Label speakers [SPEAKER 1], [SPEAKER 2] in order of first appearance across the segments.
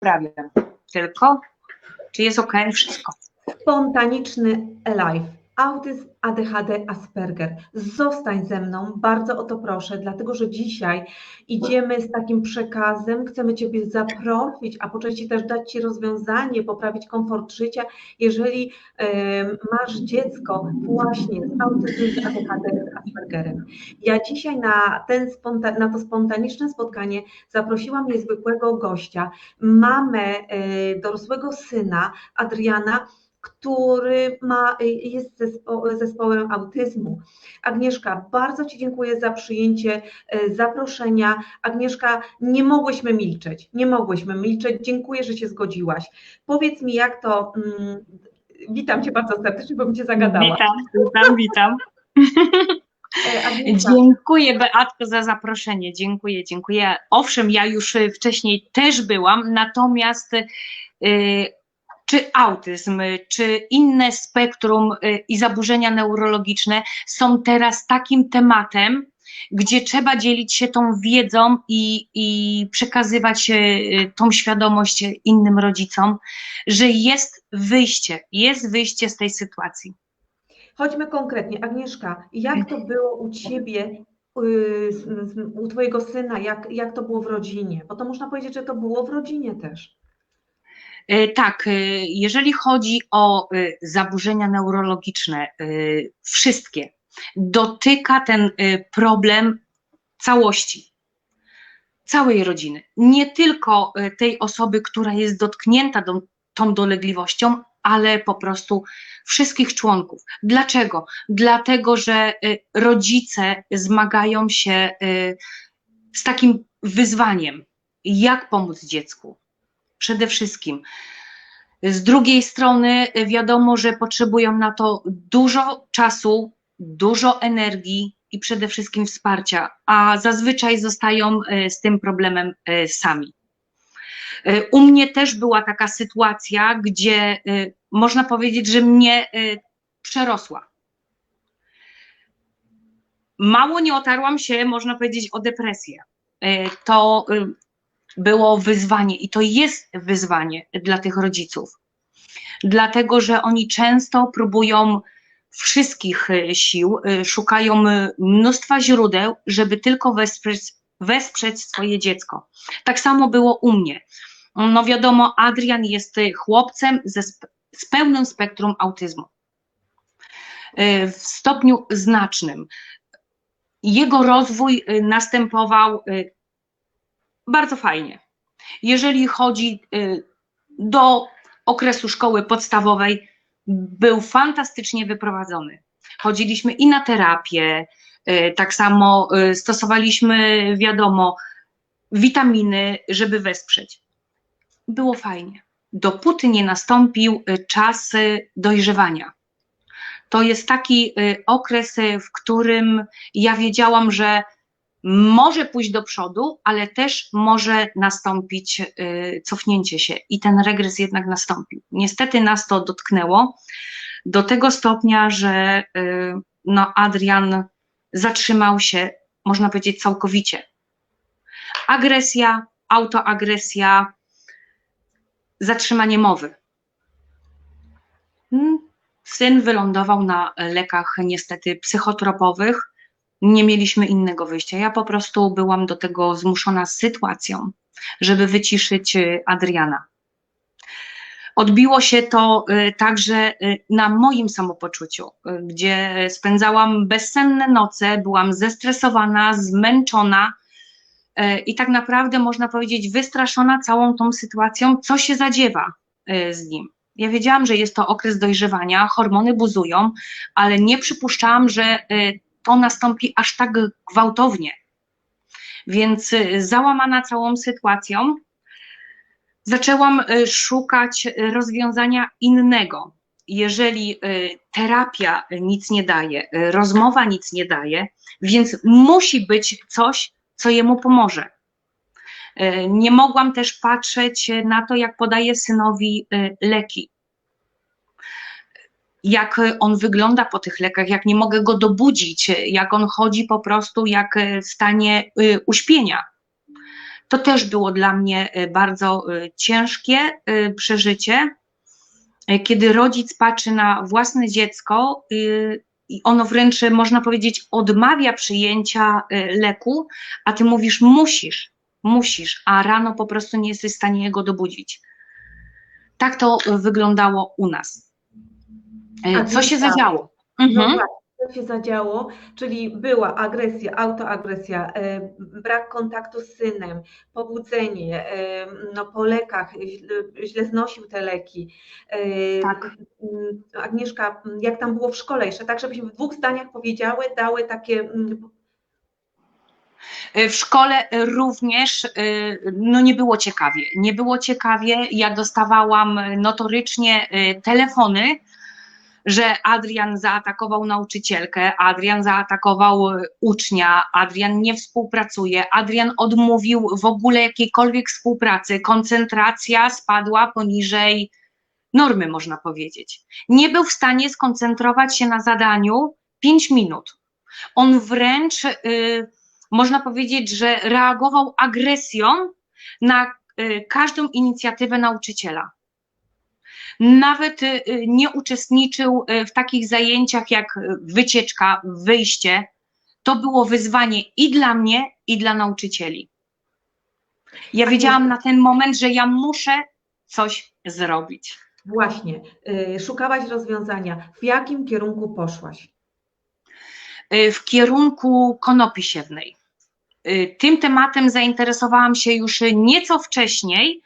[SPEAKER 1] Poprawiam. Tylko, czy jest ok wszystko?
[SPEAKER 2] Spontaniczny Alive. Autyzm, ADHD, Asperger. Zostań ze mną, bardzo o to proszę, dlatego że dzisiaj idziemy z takim przekazem, chcemy Ciebie zaprosić, a po części też dać Ci rozwiązanie, poprawić komfort życia, jeżeli e, masz dziecko właśnie z autyzmem, ADHD, Aspergerem. Ja dzisiaj na, ten na to spontaniczne spotkanie zaprosiłam niezwykłego gościa, mamę e, dorosłego syna, Adriana, który ma, jest zespo, zespołem autyzmu. Agnieszka, bardzo Ci dziękuję za przyjęcie e, zaproszenia. Agnieszka, nie mogłyśmy milczeć, nie mogłyśmy milczeć. Dziękuję, że się zgodziłaś. Powiedz mi, jak to. Mm, witam Cię bardzo serdecznie, bo mi Cię zagadała.
[SPEAKER 1] Witam, witam, witam.
[SPEAKER 2] E, Agnieszka,
[SPEAKER 1] Dziękuję Beatko za zaproszenie, dziękuję, dziękuję. Owszem, ja już y, wcześniej też byłam, natomiast y, czy autyzm, czy inne spektrum y, i zaburzenia neurologiczne są teraz takim tematem, gdzie trzeba dzielić się tą wiedzą i, i przekazywać y, tą świadomość innym rodzicom, że jest wyjście, jest wyjście z tej sytuacji.
[SPEAKER 2] chodźmy konkretnie. Agnieszka, jak to było u Ciebie, y, u Twojego syna, jak, jak to było w rodzinie? Bo to można powiedzieć, że to było w rodzinie też.
[SPEAKER 1] E, Tak, e, jeżeli chodzi o e, zaburzenia neurologiczne, wszystkie, dotyka ten problem całości, całej rodziny. Nie tylko tej osoby, która jest dotknięta do, tą dolegliwością, ale po prostu wszystkich członków. Dlaczego? Dlatego, że rodzice zmagają się z takim wyzwaniem, jak pomóc dziecku przede wszystkim. Z drugiej strony y, wiadomo, że potrzebują na to dużo czasu, dużo energii i przede wszystkim wsparcia, a zazwyczaj zostają y, z tym problemem y, sami. U mnie też była taka sytuacja, gdzie można powiedzieć, że mnie przerosła. Mało nie otarłam się, można powiedzieć, o depresję. To było wyzwanie i to jest wyzwanie dla tych rodziców, dlatego że oni często próbują wszystkich e, sił, e, szukają e, mnóstwa źródeł, żeby tylko wesprzeć, wesprzeć swoje dziecko. Tak samo było u mnie. No wiadomo, Adrian jest chłopcem ze, z pełnym spektrum autyzmu. W stopniu znacznym. Jego rozwój następował bardzo fajnie. Jeżeli chodzi y, do okresu szkoły podstawowej, był fantastycznie wyprowadzony. Chodziliśmy i na terapię, y, tak samo y, stosowaliśmy, wiadomo, witaminy, żeby wesprzeć. Było fajnie. Dopóty nie nastąpił czas dojrzewania. To jest taki okres, w którym ja wiedziałam, że może pójść do przodu, ale też może nastąpić y, cofnięcie się i ten regres jednak nastąpił. Niestety nas to dotknęło do tego stopnia, że y, no, Adrian zatrzymał się, można powiedzieć, całkowicie. Agresja, autoagresja, zatrzymanie mowy. Mm, Syn wylądował na lekach niestety psychotropowych nie mieliśmy innego wyjścia. Ja po prostu byłam do tego zmuszona sytuacją, żeby wyciszyć y, Adriana. Odbiło się to y, także y, na moim samopoczuciu, gdzie spędzałam bezsenne noce, byłam zestresowana, zmęczona i tak naprawdę można powiedzieć wystraszona całą tą sytuacją, co się zadziewa z nim. Ja wiedziałam, że jest to okres dojrzewania, hormony buzują, ale nie przypuszczałam, że to nastąpi aż tak gwałtownie. Więc y, załamana całą sytuacją, zaczęłam y, szukać rozwiązania innego. Jeżeli y, terapia nic nie daje, rozmowa nic nie daje, więc musi być coś, co jemu pomoże. Nie mogłam też patrzeć na to, jak podaje synowi leki jak on wygląda po tych lekach, jak nie mogę go dobudzić, jak on chodzi po prostu jak w stanie uśpienia. To też było dla mnie bardzo ciężkie przeżycie, kiedy rodzic patrzy na własne dziecko i ono wręcz, można powiedzieć, odmawia przyjęcia leku, a ty mówisz musisz, musisz, a rano po prostu nie jesteś w stanie jego dobudzić. Tak to wyglądało u nas.
[SPEAKER 2] A
[SPEAKER 1] Co się
[SPEAKER 2] Agnieszka,
[SPEAKER 1] zadziało?
[SPEAKER 2] No
[SPEAKER 1] Mhm.
[SPEAKER 2] co się zadziało, czyli była agresja, autoagresja, e, brak kontaktu z synem, pobudzenie, e, no po lekach, źle, znosił te leki. E,
[SPEAKER 1] Tak.
[SPEAKER 2] m, Agnieszka, jak tam było w szkole jeszcze, tak żebyśmy w dwóch zdaniach powiedziały, dały takie, mm,
[SPEAKER 1] W szkole również no nie było ciekawie. Nie było ciekawie. Ja dostawałam notorycznie telefony, że Adrian zaatakował nauczycielkę, Adrian zaatakował y, ucznia, Adrian nie współpracuje, Adrian odmówił w ogóle jakiejkolwiek współpracy. Koncentracja spadła poniżej normy, można powiedzieć. Nie był w stanie skoncentrować się na zadaniu 5 minut. On wręcz y, można powiedzieć, że reagował agresją na y, każdą inicjatywę nauczyciela. Nawet y, y, nie uczestniczył y, w takich zajęciach jak wycieczka, wyjście. To było wyzwanie i dla mnie, i dla nauczycieli. Ja wiedziałam na ten moment, że ja muszę coś zrobić.
[SPEAKER 2] właśnie, szukałaś rozwiązania. W jakim kierunku poszłaś?
[SPEAKER 1] w kierunku konopi siewnej. Tym tematem zainteresowałam się już nieco wcześniej,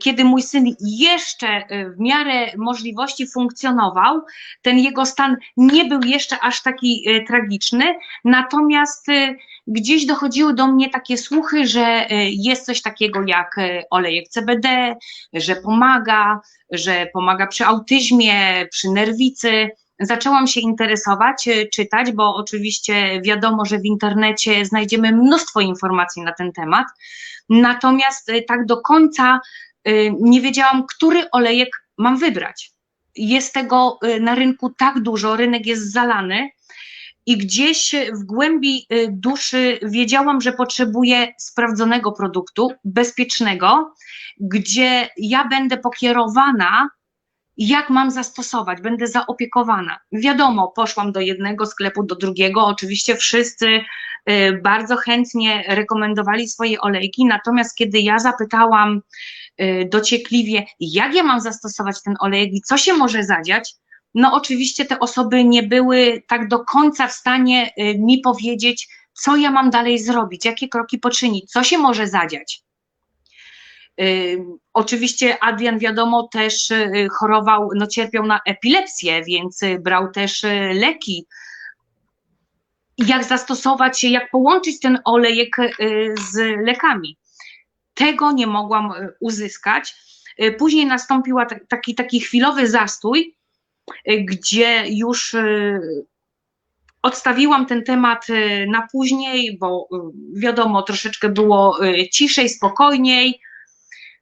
[SPEAKER 1] kiedy mój syn jeszcze y, w miarę możliwości funkcjonował. Ten jego stan nie był jeszcze aż taki y, tragiczny, natomiast y, gdzieś dochodziły do mnie takie słuchy, że y, jest coś takiego jak y, olejek CBD, że pomaga, że pomaga przy autyzmie, przy nerwicy zaczęłam się interesować, y, czytać, bo oczywiście wiadomo, że w internecie znajdziemy mnóstwo informacji na ten temat. Natomiast y, tak do końca y, nie wiedziałam, który olejek mam wybrać. Jest tego na rynku tak dużo, rynek jest zalany. I gdzieś w głębi duszy wiedziałam, że potrzebuję sprawdzonego produktu, bezpiecznego, gdzie ja będę pokierowana jak mam zastosować, będę zaopiekowana. Wiadomo, poszłam do jednego sklepu, do drugiego, oczywiście wszyscy y, bardzo chętnie rekomendowali swoje olejki, natomiast kiedy ja zapytałam y, dociekliwie, jak ja mam zastosować ten olejek i co się może zadziać, no oczywiście te osoby nie były tak do końca w stanie y, mi powiedzieć, co ja mam dalej zrobić, jakie kroki poczynić, co się może zadziać. Oczywiście Adrian, wiadomo, też y, chorował, no cierpiał na epilepsję, więc y, brał też y, leki. Jak zastosować się, jak połączyć ten olejek z lekami. Tego nie mogłam uzyskać. Później nastąpił taki, taki chwilowy zastój, gdzie już odstawiłam ten temat na później, bo wiadomo, troszeczkę było ciszej, spokojniej.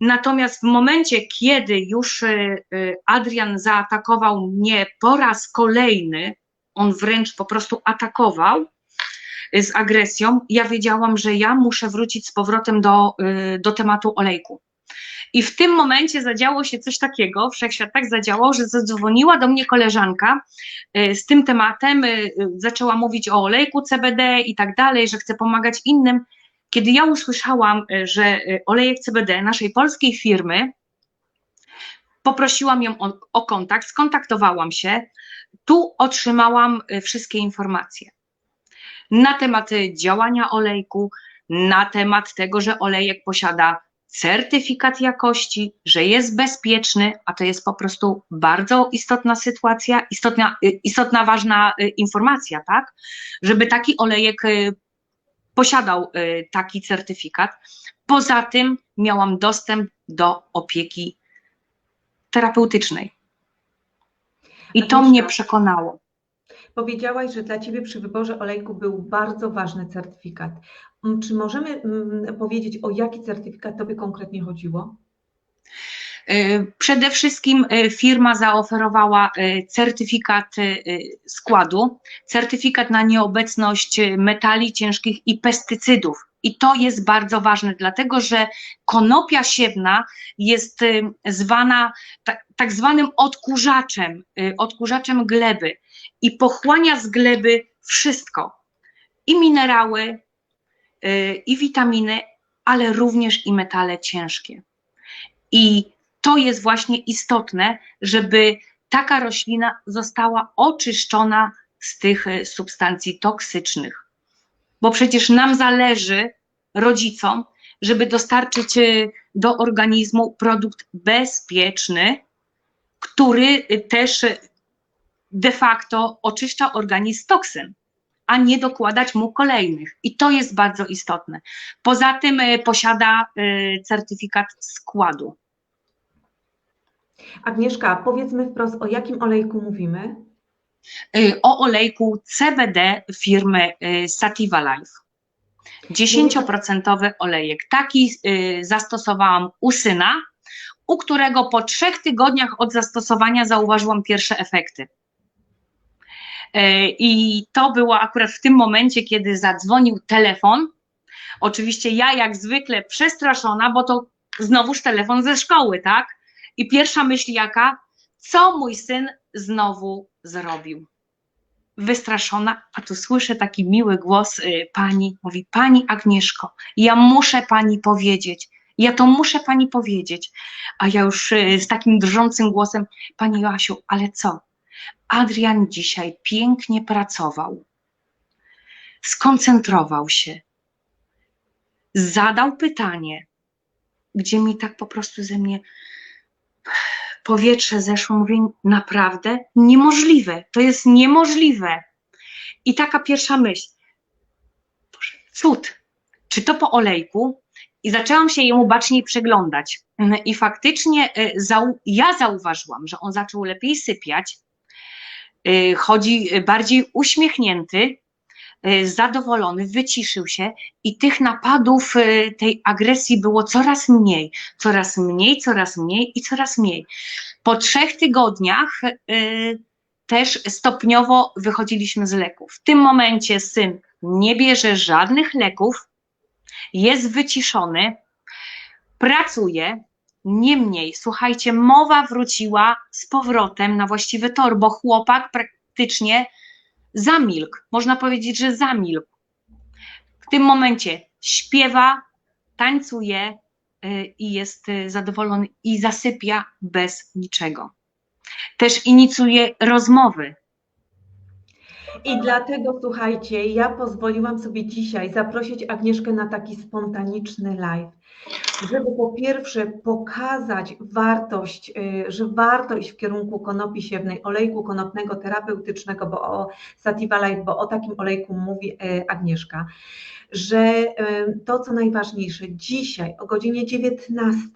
[SPEAKER 1] Natomiast w momencie, kiedy już y, y, Adrian zaatakował mnie po raz kolejny, on wręcz po prostu atakował y, z agresją, ja wiedziałam, że ja muszę wrócić z powrotem do, do tematu olejku. I w tym momencie zadziało się coś takiego, wszechświat tak zadziałał, że zadzwoniła do mnie koleżanka z tym tematem, zaczęła mówić o olejku CBD i tak dalej, że chce pomagać innym. Kiedy ja usłyszałam, y, że y, olejek CBD naszej polskiej firmy, poprosiłam ją o, o kontakt, skontaktowałam się, tu otrzymałam y, wszystkie informacje na temat działania olejku, na temat tego, że olejek posiada certyfikat jakości, że jest bezpieczny, a to jest po prostu bardzo istotna sytuacja, istotna, istotna ważna informacja, tak? Żeby taki olejek posiadał y, taki certyfikat. Poza tym miałam dostęp do opieki terapeutycznej. I to mnie przekonało.
[SPEAKER 2] Powiedziałaś, że dla Ciebie przy wyborze olejku był bardzo ważny certyfikat. Mm, Czy możemy mm, powiedzieć, o jaki certyfikat Tobie konkretnie chodziło?
[SPEAKER 1] Y, Przede wszystkim y, firma zaoferowała y, certyfikat składu, certyfikat na nieobecność metali ciężkich i pestycydów I to jest bardzo ważne, dlatego że konopia siewna jest zwana tak, zwanym odkurzaczem, odkurzaczem gleby i pochłania z gleby wszystko. I minerały, i witaminy, ale również i metale ciężkie. I to jest właśnie istotne, żeby taka roślina została oczyszczona z tych y, substancji toksycznych. Bo przecież nam zależy, rodzicom, żeby dostarczyć y, do organizmu produkt bezpieczny, który y, też de facto oczyszcza organizm z toksyn, a nie dokładać mu kolejnych. I to jest bardzo istotne. Poza tym posiada certyfikat składu.
[SPEAKER 2] Agnieszka, powiedzmy wprost, o jakim olejku mówimy?
[SPEAKER 1] Y, O olejku CBD firmy y, Sativa Life. 10% olejek. Taki y, zastosowałam u syna, u którego po trzech tygodniach od zastosowania zauważyłam pierwsze efekty. I to było akurat w tym momencie, kiedy zadzwonił telefon. Oczywiście ja, jak zwykle, przestraszona, bo to znowuż telefon ze szkoły, tak? I pierwsza myśl jaka? Co mój syn znowu zrobił? wystraszona, a tu słyszę taki miły głos y, pani, mówi, pani Agnieszko, ja muszę pani powiedzieć, ja to muszę pani powiedzieć, a ja już y, z takim drżącym głosem, pani Joasiu, ale co? Adrian dzisiaj pięknie pracował, skoncentrował się, zadał pytanie, gdzie mi tak po prostu ze mnie powietrze zeszło, mówię, naprawdę niemożliwe, to jest niemożliwe. I taka pierwsza myśl, Boże, cud, czy to po olejku? I zaczęłam się jemu baczniej przyglądać. I faktycznie y, zau ja zauważyłam, że on zaczął lepiej sypiać, y, chodzi bardziej uśmiechnięty, zadowolony, wyciszył się i tych napadów, y, tej agresji było coraz mniej, coraz mniej, coraz mniej i coraz mniej. Po trzech tygodniach y, też stopniowo wychodziliśmy z leków. W tym momencie syn nie bierze żadnych leków, jest wyciszony, pracuje. Niemniej, słuchajcie, mowa wróciła z powrotem na właściwy tor, bo chłopak praktycznie zamilkł. Można powiedzieć, że zamilkł. W tym momencie śpiewa, tańcuje y, i jest y, zadowolony i zasypia bez niczego. Też inicjuje rozmowy.
[SPEAKER 2] I dlatego, słuchajcie, ja pozwoliłam sobie dzisiaj zaprosić Agnieszkę na taki spontaniczny live, żeby po pierwsze pokazać wartość, y, że warto iść w kierunku konopi siewnej, olejku konopnego terapeutycznego, bo o Sativa Life, bo o takim olejku mówi y, Agnieszka, że y, to, co najważniejsze, dzisiaj o godzinie 19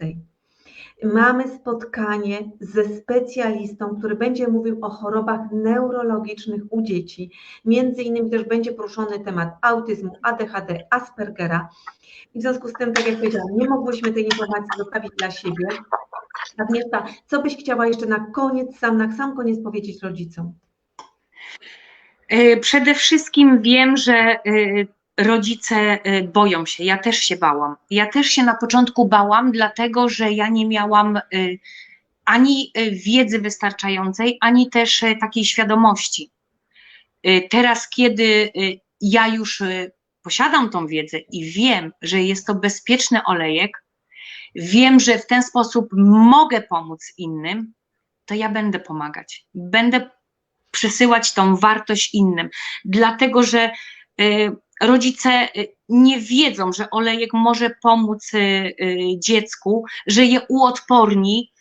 [SPEAKER 2] mamy spotkanie ze specjalistą, który będzie mówił o chorobach neurologicznych u dzieci. Między innymi też będzie poruszony temat autyzmu, ADHD, Aspergera. I w związku z tym, tak jak powiedziałam, nie mogłyśmy tej informacji zostawić dla siebie. Agnieszka, co byś chciała jeszcze na koniec, sam na sam koniec powiedzieć rodzicom?
[SPEAKER 1] Y, Przede wszystkim wiem, że y, rodzice y, boją się. Ja też się bałam. Ja też się na początku bałam, dlatego że ja nie miałam y, ani y, wiedzy wystarczającej, ani też takiej świadomości. Teraz, kiedy ja już posiadam tą wiedzę i wiem, że jest to bezpieczny olejek, wiem, że w ten sposób mogę pomóc innym, to ja będę pomagać. Będę przesyłać tą wartość innym, dlatego że rodzice y, nie wiedzą, że olejek może pomóc y, y, dziecku, że je uodporni,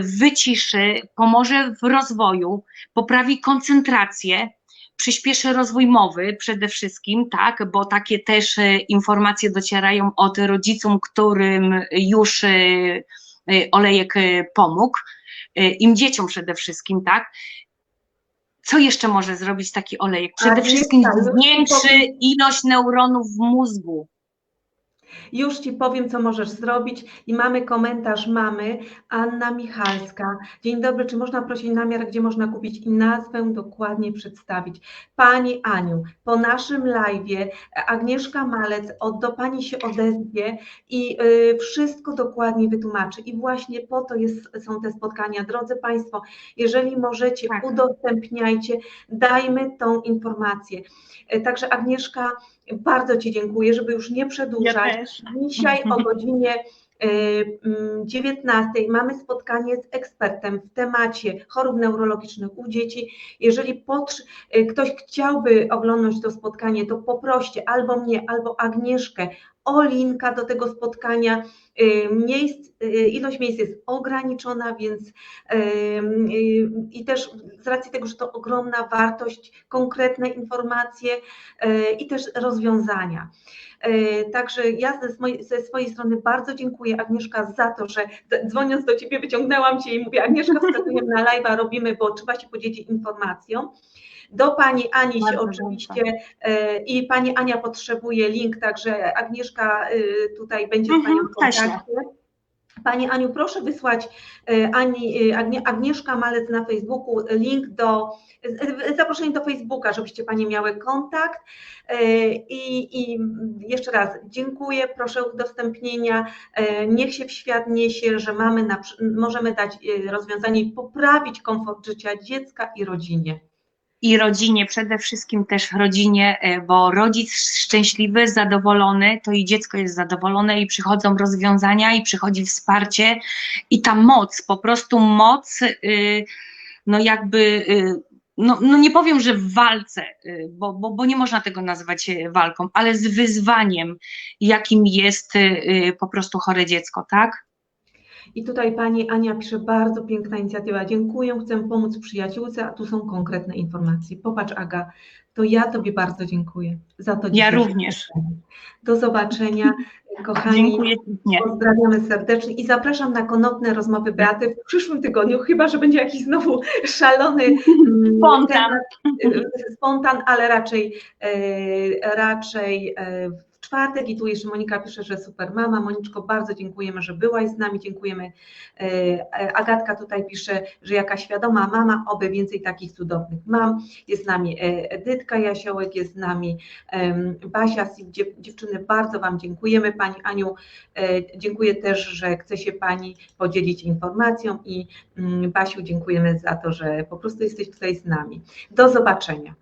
[SPEAKER 1] wyciszy, pomoże w rozwoju, poprawi koncentrację, przyspieszy rozwój mowy przede wszystkim, tak, bo takie też informacje docierają od rodziców, którym już olejek pomógł, im dzieciom przede wszystkim, tak. Co jeszcze może zrobić taki olejek? Przede wszystkim zwiększy ilość neuronów w mózgu.
[SPEAKER 2] Już Ci powiem, co możesz zrobić. I mamy komentarz mamy, Anna Michalska. Dzień dobry, czy można prosić namiar, gdzie można kupić i nazwę dokładnie przedstawić? Pani Aniu, po naszym live'ie Agnieszka Malec od, do Pani się odezwie i y, wszystko dokładnie wytłumaczy. I właśnie po to jest, są te spotkania. Drodzy Państwo, jeżeli możecie,
[SPEAKER 1] Tak.
[SPEAKER 2] udostępniajcie, dajmy tą informację. Y, Także Agnieszka, bardzo Ci dziękuję, żeby już nie
[SPEAKER 3] Ja
[SPEAKER 2] przedłużać.
[SPEAKER 3] też.
[SPEAKER 2] Dzisiaj o godzinie y, mm, 19 mamy spotkanie z ekspertem w temacie chorób neurologicznych u dzieci. Jeżeli y, ktoś chciałby oglądać to spotkanie, to poproście albo mnie, albo Agnieszkę o linka do tego spotkania. Y, Miejsc, y, ilość miejsc jest ograniczona, więc y, i też z racji tego, że to ogromna wartość, konkretne informacje i też rozwiązania. Także ja ze, ze swojej strony bardzo dziękuję Agnieszka za to, że dzwoniąc do Ciebie wyciągnęłam Cię i mówię Agnieszka wskazujemy na live'a, robimy, bo trzeba się podzielić informacją. Do Pani Ani się oczywiście e, i Pani Ania potrzebuje link, także Agnieszka e, tutaj będzie z
[SPEAKER 1] Mhm,
[SPEAKER 2] Panią w
[SPEAKER 1] Kasia.
[SPEAKER 2] kontakcie. Pani Aniu, proszę wysłać e, Ani, Agnie, Agnieszka Malec na Facebooku link do, zaproszenie do Facebooka, żebyście Panie miały kontakt. I, I jeszcze raz dziękuję, proszę o udostępnienia. Niech się w świat niesie, że mamy na, możemy dać rozwiązanie i poprawić komfort życia dziecka i rodzinie.
[SPEAKER 1] I rodzinie, przede wszystkim też rodzinie, e, bo rodzic szczęśliwy, zadowolony, to i dziecko jest zadowolone i przychodzą rozwiązania i przychodzi wsparcie i ta moc, po prostu moc, y, no jakby, y, no, no nie powiem, że w walce, y, bo, bo, bo nie można tego nazwać y, walką, ale z wyzwaniem, jakim jest po prostu chore dziecko, tak?
[SPEAKER 2] I tutaj Pani Ania pisze, bardzo piękna inicjatywa, dziękuję, chcę pomóc przyjaciółce, a tu są konkretne informacje. Popatrz Aga, to ja Tobie bardzo dziękuję za to
[SPEAKER 1] Ja również.
[SPEAKER 2] Do zobaczenia, kochani.
[SPEAKER 1] Dziękuję pięknie.
[SPEAKER 2] Pozdrawiamy serdecznie i zapraszam na konopne rozmowy Beaty w przyszłym tygodniu, chyba że będzie jakiś znowu szalony mm,
[SPEAKER 1] Spontan.
[SPEAKER 2] temat, y, spontan, ale raczej, e, raczej e, czwartek i tu jeszcze Monika pisze, że super mama. Moniczko, bardzo dziękujemy, że byłaś z nami, dziękujemy. E, Agatka tutaj pisze, że jaka świadoma mama, oby więcej takich cudownych mam. Jest z nami e, Edytka Jasiołek, jest z nami Basia, dziewczyny, bardzo Wam dziękujemy. Pani Aniu, e, dziękuję też, że chce się Pani podzielić informacją i mm, Basiu, dziękujemy za to, że po prostu jesteś tutaj z nami. Do zobaczenia.